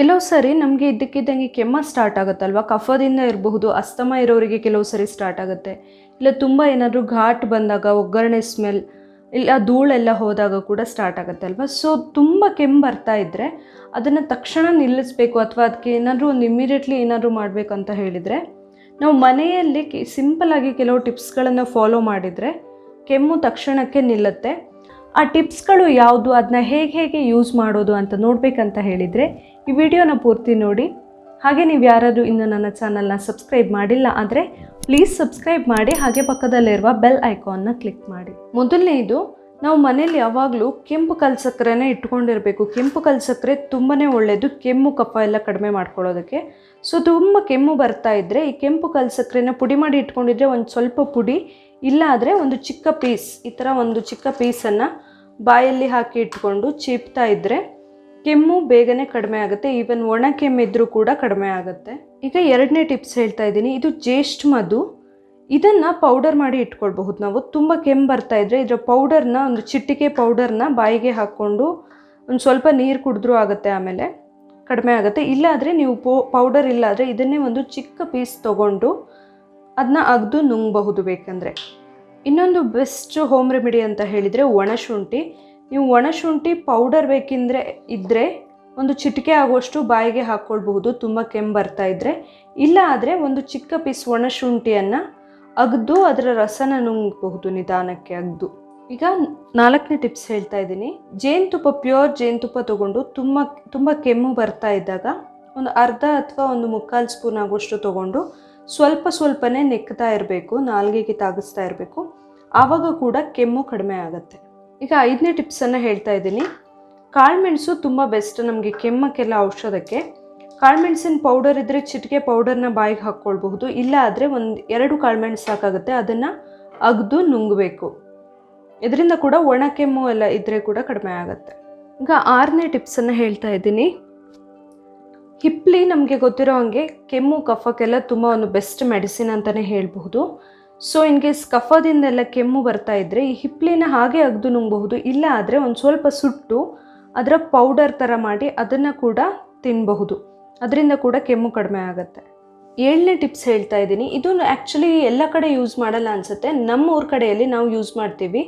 ಕೆಲವು ಸರಿ ನಮಗೆ ಇದ್ದಕ್ಕಿದ್ದಂಗೆ ಕೆಮ್ಮ ಸ್ಟಾರ್ಟ್ ಆಗುತ್ತಲ್ವ? ಕಫದಿಂದ ಇರಬಹುದು, ಅಸ್ತಮ ಇರೋರಿಗೆ ಕೆಲವು ಸರಿ ಸ್ಟಾರ್ಟ್ ಆಗುತ್ತೆ. ಇಲ್ಲ ತುಂಬ ಏನಾದರೂ ಘಾಟ್ ಬಂದಾಗ, ಒಗ್ಗರಣೆ ಸ್ಮೆಲ್ ಇಲ್ಲ ಧೂಳೆಲ್ಲ ಹೋದಾಗ ಕೂಡ ಸ್ಟಾರ್ಟ್ ಆಗುತ್ತೆ ಅಲ್ವಾ ಸೊ ತುಂಬ ಕೆಮ್ಮು ಬರ್ತಾ ಇದ್ದರೆ ಅದನ್ನು ತಕ್ಷಣ ನಿಲ್ಲಿಸಬೇಕು ಅಥವಾ ಅದಕ್ಕೆ ಏನಾದರೂ ಒಂದು ಇಮಿಡಿಯೇಟ್ಲಿ ಏನಾದರೂ ಮಾಡಬೇಕಂತ ಹೇಳಿದರೆ, ನಾವು ಮನೆಯಲ್ಲಿ ಸಿಂಪಲ್ ಆಗಿ ಕೆಲವು ಟಿಪ್ಸ್ಗಳನ್ನು ಫಾಲೋ ಮಾಡಿದರೆ ಕೆಮ್ಮು ತಕ್ಷಣಕ್ಕೆ ನಿಲ್ಲುತ್ತೆ. ಆ ಟಿಪ್ಸ್ಗಳು ಯಾವುದು, ಅದನ್ನ ಹೇಗೆ ಹೇಗೆ ಯೂಸ್ ಮಾಡೋದು ಅಂತ ನೋಡಬೇಕಂತ ಹೇಳಿದರೆ ಈ ವಿಡಿಯೋನ ಪೂರ್ತಿ ನೋಡಿ. ಹಾಗೆ ನೀವು ಯಾರಾದರೂ ಇನ್ನು ನನ್ನ ಚಾನಲ್ನ ಸಬ್ಸ್ಕ್ರೈಬ್ ಮಾಡಿಲ್ಲ ಆದರೆ ಪ್ಲೀಸ್ ಸಬ್ಸ್ಕ್ರೈಬ್ ಮಾಡಿ, ಹಾಗೆ ಪಕ್ಕದಲ್ಲಿರುವ ಬೆಲ್ ಐಕಾನ್ನ ಕ್ಲಿಕ್ ಮಾಡಿ. ಮೊದಲನೇದು, ನಾವು ಮನೇಲಿ ಯಾವಾಗಲೂ ಕೆಂಪು ಕಲ್ ಸಕ್ಕರೆನೇ ಇಟ್ಕೊಂಡಿರಬೇಕು. ಕೆಂಪು ಕಲ್ಸಕ್ಕರೆ ತುಂಬಾ ಒಳ್ಳೆಯದು ಕೆಮ್ಮು ಕಫ ಎಲ್ಲ ಕಡಿಮೆ ಮಾಡ್ಕೊಳ್ಳೋದಕ್ಕೆ. ಸೊ ತುಂಬ ಕೆಮ್ಮು ಬರ್ತಾ ಇದ್ದರೆ ಈ ಕೆಂಪು ಕಲ್ ಸಕ್ಕರೆನ ಪುಡಿ ಮಾಡಿ ಇಟ್ಕೊಂಡಿದ್ರೆ ಒಂದು ಸ್ವಲ್ಪ ಪುಡಿ ಇಲ್ಲ ಆದರೆ ಒಂದು ಚಿಕ್ಕ ಪೀಸ್ ಈ ಥರ ಒಂದು ಚಿಕ್ಕ ಪೀಸನ್ನು ಬಾಯಲ್ಲಿ ಹಾಕಿ ಇಟ್ಕೊಂಡು ಚೀಪ್ತಾ ಇದ್ದರೆ ಕೆಮ್ಮು ಬೇಗನೆ ಕಡಿಮೆ ಆಗುತ್ತೆ. ಈವನ್ ಒಣ ಕೆಮ್ಮಿದ್ರೂ ಕೂಡ ಕಡಿಮೆ ಆಗುತ್ತೆ. ಈಗ ಎರಡನೇ ಟಿಪ್ಸ್ ಹೇಳ್ತಾ ಇದ್ದೀನಿ. ಇದು ಜ್ಯೇಷ್ಠ ಮಧು. ಇದನ್ನು ಪೌಡರ್ ಮಾಡಿ ಇಟ್ಕೊಳ್ಬಹುದು. ನಾವು ತುಂಬ ಕೆಮ್ಮು ಬರ್ತಾ ಇದ್ದರೆ ಇದರ ಪೌಡರ್ನ ಒಂದು ಚಿಟ್ಟಿಕೆ ಪೌಡರ್ನ ಬಾಯಿಗೆ ಹಾಕ್ಕೊಂಡು ಒಂದು ಸ್ವಲ್ಪ ನೀರು ಕುಡಿದ್ರೂ ಆಗುತ್ತೆ ಆಮೇಲೆ ಕಡಿಮೆ ಆಗುತ್ತೆ. ಇಲ್ಲಾದರೆ ನೀವು ಪೌಡರ್ ಇಲ್ಲಾದರೆ ಇದನ್ನೇ ಒಂದು ಚಿಕ್ಕ ಪೀಸ್ ತೊಗೊಂಡು ಅದನ್ನ ಅಗ್ದು ನುಂಗಬಹುದು ಬೇಕಂದರೆ. ಇನ್ನೊಂದು ಬೆಸ್ಟ್ ಹೋಮ್ ರೆಮಿಡಿ ಅಂತ ಹೇಳಿದರೆ ಒಣಶುಂಠಿ ನೀವು ಒಣಶುಂಠಿ ಪೌಡರ್ ಬೇಕೆಂದರೆ ಇದ್ದರೆ ಒಂದು ಚಿಟಿಕೆ ಆಗುವಷ್ಟು ಬಾಯಿಗೆ ಹಾಕ್ಕೊಳ್ಬಹುದು ತುಂಬ ಕೆಮ್ಮು ಬರ್ತಾ ಇದ್ದರೆ ಇಲ್ಲ ಆದರೆ ಒಂದು ಚಿಕ್ಕ ಪೀಸ್ ಒಣಶುಂಠಿಯನ್ನು ಅಗ್ದು ಅದರ ರಸನ ನುಂಗಬಹುದು ನಿಧಾನಕ್ಕೆ ಅಗ್ದು. ಈಗ ನಾಲ್ಕನೇ ಟಿಪ್ಸ್ ಹೇಳ್ತಾ ಇದ್ದೀನಿ. ಜೇನುತುಪ್ಪ ಪ್ಯೂರ್ ಜೇನುತುಪ್ಪ ತೊಗೊಂಡು ತುಂಬ ತುಂಬ ಕೆಮ್ಮು ಬರ್ತಾ ಇದ್ದಾಗ ಒಂದು ಅರ್ಧ ಅಥವಾ ಒಂದು ಮುಕ್ಕಾಲು ಸ್ಪೂನ್ ಆಗುವಷ್ಟು ತೊಗೊಂಡು ಸ್ವಲ್ಪ ಸ್ವಲ್ಪನೇ ನೆಕ್ತಾ ಇರಬೇಕು, ನಾಲ್ಗೆಗೆ ತಾಗಿಸ್ತಾ ಇರಬೇಕು. ಆವಾಗ ಕೂಡ ಕೆಮ್ಮು ಕಡಿಮೆ ಆಗುತ್ತೆ. ಈಗ ಐದನೇ ಟಿಪ್ಸನ್ನು ಹೇಳ್ತಾ ಇದ್ದೀನಿ. ಕಾಳುಮೆಣಸು ತುಂಬ ಬೆಸ್ಟ್ ನಮಗೆ ಕೆಮ್ಮಕ್ಕೆಲ್ಲ ಔಷಧಕ್ಕೆ. ಕಾಳುಮೆಣಸಿನ ಪೌಡರ್ ಇದ್ದರೆ ಚಿಟಿಕೆ ಪೌಡರ್ನ ಬಾಯಿಗೆ ಹಾಕ್ಕೊಳ್ಬಹುದು. ಇಲ್ಲ ಆದರೆ ಒಂದು ಎರಡು ಕಾಳುಮೆಣಸು ಸಾಕಾಗುತ್ತೆ, ಅದನ್ನು ಅಗ್ದು ನುಂಗಬೇಕು. ಇದರಿಂದ ಕೂಡ ಒಣ ಕೆಮ್ಮು ಎಲ್ಲ ಇದ್ದರೆ ಕೂಡ ಕಡಿಮೆ ಆಗುತ್ತೆ. ಈಗ ಆರನೇ ಟಿಪ್ಸನ್ನು ಹೇಳ್ತಾ ಇದ್ದೀನಿ. ಹಿಪ್ಲಿ ನಮಗೆ ಗೊತ್ತಿರೋ ಹಾಗೆ ಕೆಮ್ಮು, ಕಫಕ್ಕೆಲ್ಲ ತುಂಬ ಒಂದು ಬೆಸ್ಟ್ ಮೆಡಿಸಿನ್ ಅಂತಲೇ ಹೇಳಬಹುದು. ಸೊ ಇನ್ ಕೇಸ್ ಕಫದಿಂದೆಲ್ಲ ಕೆಮ್ಮು ಬರ್ತಾ ಇದ್ದರೆ ಈ ಹಿಪ್ಲಿನ ಹಾಗೆ ಅಗ್ದು ನುಂಗಬಹುದು, ಇಲ್ಲ ಆದರೆ ಒಂದು ಸ್ವಲ್ಪ ಸುಟ್ಟು ಅದರ ಪೌಡರ್ ಥರ ಮಾಡಿ ಅದನ್ನು ಕೂಡ ತಿನ್ನಬಹುದು ಅದರಿಂದ ಕೂಡ ಕೆಮ್ಮು ಕಡಿಮೆ ಆಗುತ್ತೆ. ಏಳನೇ ಟಿಪ್ಸ್ ಹೇಳ್ತಾ ಇದ್ದೀನಿ. ಇದು ಆ್ಯಕ್ಚುಲಿ ಎಲ್ಲ ಕಡೆ ಯೂಸ್ ಮಾಡಲ್ಲ ಅನಿಸುತ್ತೆ. ನಮ್ಮ ಊರ ಕಡೆಯಲ್ಲಿ ನಾವು ಯೂಸ್ ಮಾಡ್ತೀವಿ.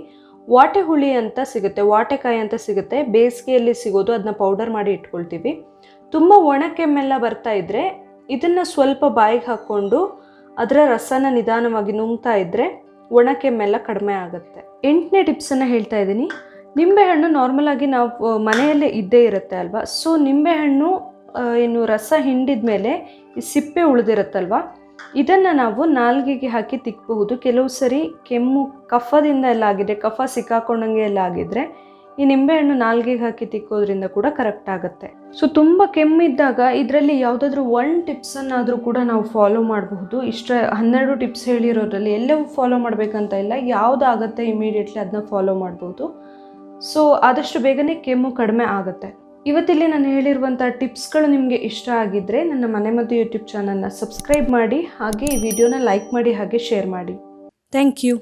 ವಾಟೆ ಹುಳಿ ಅಂತ ಸಿಗುತ್ತೆ ವಾಟೆಕಾಯಿ ಅಂತ ಸಿಗುತ್ತೆ. ಬೇಸಿಗೆಯಲ್ಲಿ ಸಿಗೋದು ಅದನ್ನ ಪೌಡರ್ ಮಾಡಿ ಇಟ್ಕೊಳ್ತೀವಿ. ತುಂಬ ಒಣ ಕೆಮ್ಮೆಲ್ಲ ಬರ್ತಾ ಇದ್ದರೆ ಇದನ್ನು ಸ್ವಲ್ಪ ಬಾಯಿಗೆ ಹಾಕ್ಕೊಂಡು ಅದರ ರಸನ ನಿಧಾನವಾಗಿ ನುಂಗ್ತಾ ಇದ್ದರೆ ಒಣ ಕೆಮ್ಮೆಲ್ಲ ಕಡಿಮೆ ಆಗುತ್ತೆ. ಎಂಟನೇ ಟಿಪ್ಸನ್ನು ಹೇಳ್ತಾ ಇದ್ದೀನಿ. ನಿಂಬೆಹಣ್ಣು ನಾರ್ಮಲಾಗಿ ನಾವು ಮನೆಯಲ್ಲೇ ಇದ್ದೇ ಇರುತ್ತೆ ಅಲ್ವಾ? ಸೊ ನಿಂಬೆಹಣ್ಣು ಏನು ರಸ ಹಿಂಡಿದ ಮೇಲೆ ಈ ಸಿಪ್ಪೆ ಉಳಿದಿರುತ್ತಲ್ವ? ಇದನ್ನು ನಾವು ನಾಲ್ಗೆಗೆ ಹಾಕಿ ತಿಕ್ಕಬಹುದು ಕೆಲವು ಸರಿ ಕೆಮ್ಮು, ಕಫದಿಂದ ಎಲ್ಲ ಆಗಿದೆ. ಕಫ ಸಿಕ್ಕಾಕೊಂಡಂಗೆ ಎಲ್ಲ ಆಗಿದ್ರೆ ಈ ನಿಂಬೆಹಣ್ಣು ನಾಲ್ಗೆಗೆ ಹಾಕಿ ತಿಕ್ಕೋದ್ರಿಂದ ಕೂಡ ಕರೆಕ್ಟ್ ಆಗುತ್ತೆ. ಸೊ ತುಂಬ ಕೆಮ್ಮಿದ್ದಾಗ ಇದರಲ್ಲಿ ಯಾವುದಾದ್ರೂ ಒನ್ ಟಿಪ್ಸನ್ನಾದರೂ ಕೂಡ ನಾವು ಫಾಲೋ ಮಾಡಬಹುದು. ಇಷ್ಟ ಹನ್ನೆರಡು ಟಿಪ್ಸ್ ಹೇಳಿರೋದ್ರಲ್ಲಿ ಎಲ್ಲವೂ ಫಾಲೋ ಮಾಡಬೇಕಂತ ಇಲ್ಲ ಯಾವುದಾಗತ್ತೆ ಇಮಿಡಿಯೇಟ್ಲಿ ಅದನ್ನ ಫಾಲೋ ಮಾಡ್ಬೋದು ಸೊ ಆದಷ್ಟು ಬೇಗನೆ ಕೆಮ್ಮು ಕಡಿಮೆ ಆಗುತ್ತೆ. ಇವತ್ತಿಲ್ಲಿ ನಾನು ಹೇಳಿರುವಂಥ ಟಿಪ್ಸ್ಗಳು ನಿಮಗೆ ಇಷ್ಟ ಆಗಿದ್ದರೆ ನನ್ನ ಮನೆ ಮದ್ದು ಯೂಟ್ಯೂಬ್ ಚಾನಲ್ನ ಸಬ್ಸ್ಕ್ರೈಬ್ ಮಾಡಿ, ಹಾಗೆ ಈ ವಿಡಿಯೋನ ಲೈಕ್ ಮಾಡಿ, ಹಾಗೆ ಶೇರ್ ಮಾಡಿ. Thank you